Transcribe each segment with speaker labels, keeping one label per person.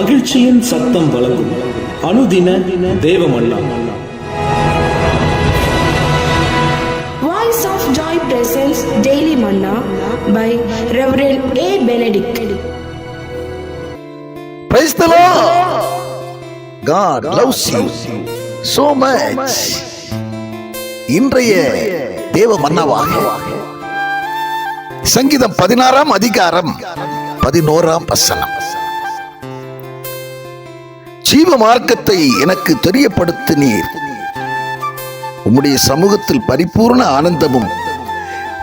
Speaker 1: மகிழ்ச்சியின் சத்தம் வழங்கும் அனுதின தேவமல்லா
Speaker 2: Joy presents Daily Manna by Reverend A. Benedict.
Speaker 3: Praise the Lord. God loves you so much. இன்றைய தேவ மன்னவாக சங்கீதம் பதினாறாம் அதிகாரம் பதினோராம் வசனம் ஜீவ மார்க்கத்தை எனக்கு தெரியப்படுத்தினீர். உம்முடைய சமூகத்தில் பரிபூர்ண ஆனந்தமும்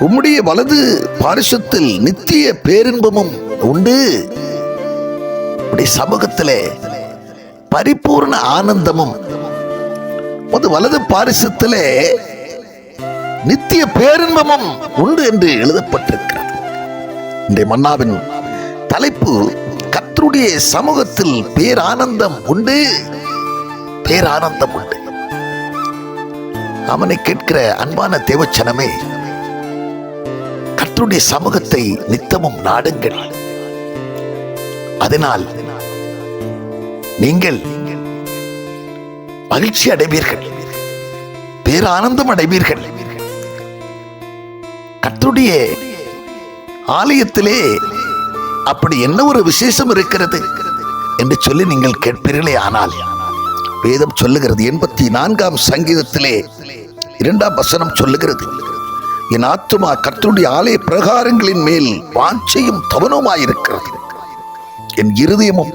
Speaker 3: உம்முடைய வலது பாரிசத்தில் நித்திய பேரின்பமும் உண்டு. உம்முடைய சமூகத்திலே பரிபூர்ண ஆனந்தமும் உமது வலது பாரிசத்திலே நித்திய பேரின்பமும் உண்டு என்று எழுதப்பட்டிருக்கிறது. இன்றைய மன்னாவின் தலைப்பு கர்த்தருடைய சமூகத்தில் பேரானந்தம் உண்டு. பேரானந்தம் உண்டு. அவனை கேட்கிற அன்பான தேவச்சனமே கர்த்தருடைய சமூகத்தை நித்தமும் நாடுங்கள். அதனால் நீங்கள் மகிழ்ச்சி அடைவீர்கள். பேரானந்தம் அடைவீர்கள். கர்த்தருடைய ஆலயத்திலே அப்படி என்ன ஒரு விசேஷம் இருக்கிறது? என்று சொல்லி நீங்கள் கேட்பீர்களே ஆனால் வேதம் சொல்லுகிறது எண்பத்தி நான்காம் சங்கீதத்திலே இரண்டாம் வசனம் சொல்லுகிறது என் ஆத்துமா கர்த்தருடைய ஆலய பிரகாரங்களின் மேல் வாஞ்சையும் தவனமாயிருக்கிறது என் இருதயமும்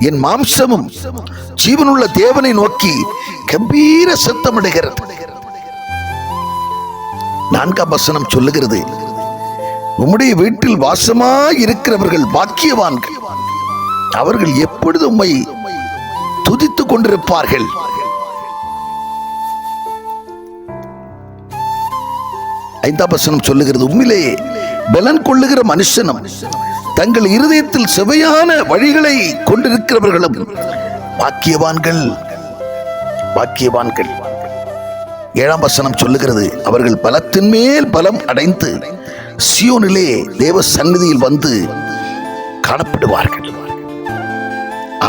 Speaker 3: என் மாம்சமும் ஜீவனுள்ள தேவனை நோக்கி கம்பீர சத்தமிடுகிறது. நான்காம் வசனம் சொல்லுகிறது உம்முடைய வீட்டில் வாசமாய் இருக்கிறவர்கள் பாக்கியவான்கள். அவர்கள் எப்பொழுது உம்மை துதித்துக் கொண்டிருப்பார்கள்? ஐந்தாம் வசனம் சொல்லுகிறது உண்மையிலே பலன் கொள்ளுகிற மனுஷனும் தங்கள் இருதயத்தில் செவையான வழிகளை கொண்டிருக்கிறவர்களும் பாக்கியவான்கள். பாக்கியவான்கள். ஏழாம் வசனம் சொல்லுகிறது அவர்கள் பலத்தின் மேல் பலம் அடைந்து சியோனிலே தேவ சந்நிதியில் வந்து காணப்படுவார்கள்.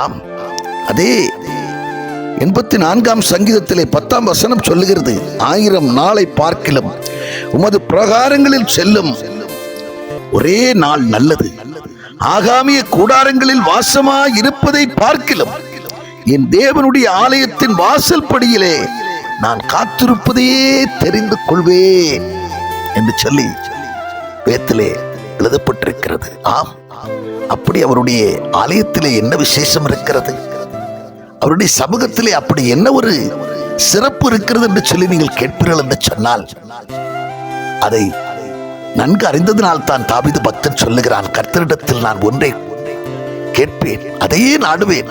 Speaker 3: ஆம் அதே எண்பத்தி நான்காம் சங்கீதத்திலே பத்தாம் வசனம் சொல்லுகிறது ஆயிரம் நாளை பார்க்கிலும் உமது பிரகாரங்களில் செல்லும் ஒரே நாள் நல்லது. ஆகாமிய கூடாரங்களில் வாசமாய் இருப்பதை பார்க்கிலும் என் தேவனுடைய ஆலயத்தின் வாசல் படியிலே நான் காத்திருப்பதையே தெரிந்து கொள்வேன் என்று சொல்லி வேத்திலே எழுதப்பட்டிருக்கிறது. ஆம் அப்படி அவருடைய ஆலயத்திலே என்ன விசேஷம் இருக்கிறது? அவருடைய சமூகத்திலே அப்படி என்ன ஒரு சிறப்பு இருக்கிறது என்று சொல்லி நீங்கள் கேட்பீர்கள் என்று சொன்னால் அதை நன்கு அறிந்ததினால் தான் தாவிது பக்தன் சொல்லுகிறான் கர்த்தரிடத்தில் நான் ஒன்றை கேட்பேன் அதையே நாடுவேன்.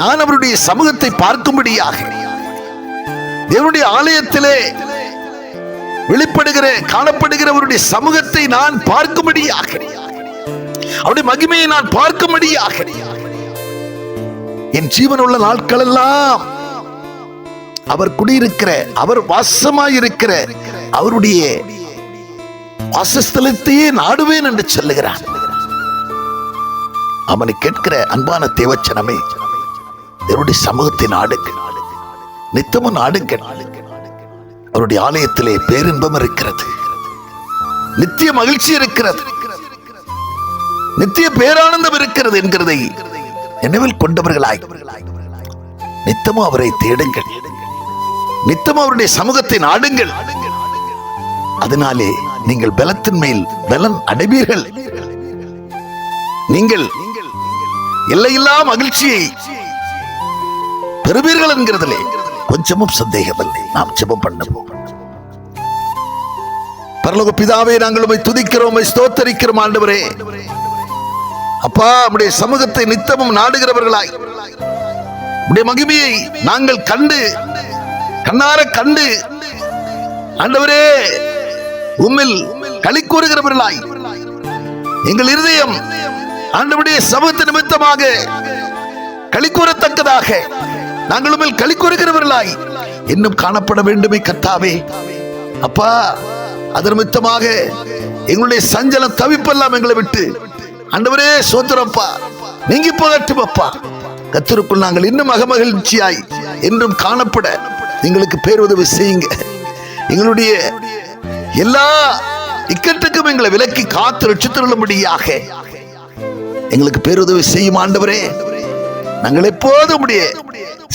Speaker 3: நான் அவருடைய சமூகத்தை பார்க்கும்படியாக தேவனுடைய ஆலயத்திலே வெளிப்படுகிற காணப்படுகிறவருடைய சமூகத்தை நான் பார்க்கும்படியாக. அவருடைய மகிமையை நான் பார்க்கும்படியாக. என் ஜீவனுள்ள நாட்கள் எல்லாம் அவர் குடியிருக்கிற அவர் வாசமாயிருக்கிற அவருடைய வாசஸ்தலத்தையே நாடுவேன் என்று சொல்லுகிறான் அவனை கேட்கிற அன்பான தேவச்சனமே அவருடைய சமூகத்தை நாடுங்கள். நித்தமும் நாடுங்கள். அவருடைய ஆலயத்திலே பேரின்பம் இருக்கிறது. நித்திய மகிழ்ச்சி இருக்கிறது. நித்திய பேரானந்தம் இருக்கிறது என்கிறதை நினைவில் கொண்டவர்களாய் நித்தமும் அவரை தேடுங்கள். நித்தமும் அவருடைய சமூகத்தை நாடுங்கள். அதனாலே நீங்கள் பலத்தின் மேல் பலன் அடைவீர்கள். நீங்கள் எல்லையில்லா மகிழ்ச்சியை பெறுவீர்கள் என்கிறதிலே. கொஞ்சமும் சந்தேகமில்லை. நாம் ஜெபம் பண்ணுவோம். பரலோக பிதாவே நாங்கள் உமை துதிக்கிறோம் ஸ்தோத்தரிக்கிறோம் ஆண்டவரே. அப்பா நம்முடைய சமூகத்தை நித்தமும் நாடுகிறவர்களாய். உடைய மகிமையை நாங்கள் கண்டு கண்ணார கண்டு ஆண்டவரே உம்மில் களி கூறுகிறவர்களாய். எங்கள் இருதயம் ஆண்டவருடைய சமூகத்தின் நிமித்தமாக களி கூறத்தக்கதாக. நாங்கள் உம்மில் களி கூறுகிறவர்களாய். இன்னும் காணப்பட வேண்டுமே கத்தாவே அப்பா அது நிமித்தமாக எங்களுடைய சஞ்சலம் தவிப்பெல்லாம் எங்களை விட்டு. ஆண்டவரே சோத்திரப்பா நீங்கி போகட்டும் அப்பா. கத்தருக்குள் நாங்கள் இன்னும் அகமகிழ்ச்சியாய் என்றும் காணப்பட எங்களுக்கு பேருதவி செய்யுங்க. எங்களுடைய எல்லா இக்கட்டுக்கும் எங்களை விலக்கி காத்து ரட்சித்துள்ளபடியாக எங்களுக்கு பேருதவி செய்யும் ஆண்டவரே. நாங்கள் எப்போதும் உடைய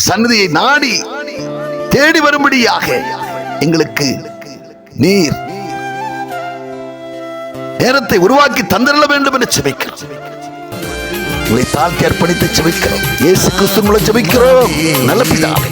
Speaker 3: சன்னதியை நாடி தேடி வரும்படியாக எங்களுக்கு நீர் நேரத்தை உருவாக்கி தந்திரல வேண்டும் என்று செபிக்கிறோம். உங்களை தாழ்த்தி அர்ப்பணித்து செபிக்கிறோம். இயேசு கிறிஸ்து மூலம் செபிக்கிறோம். நல்ல பிதாவே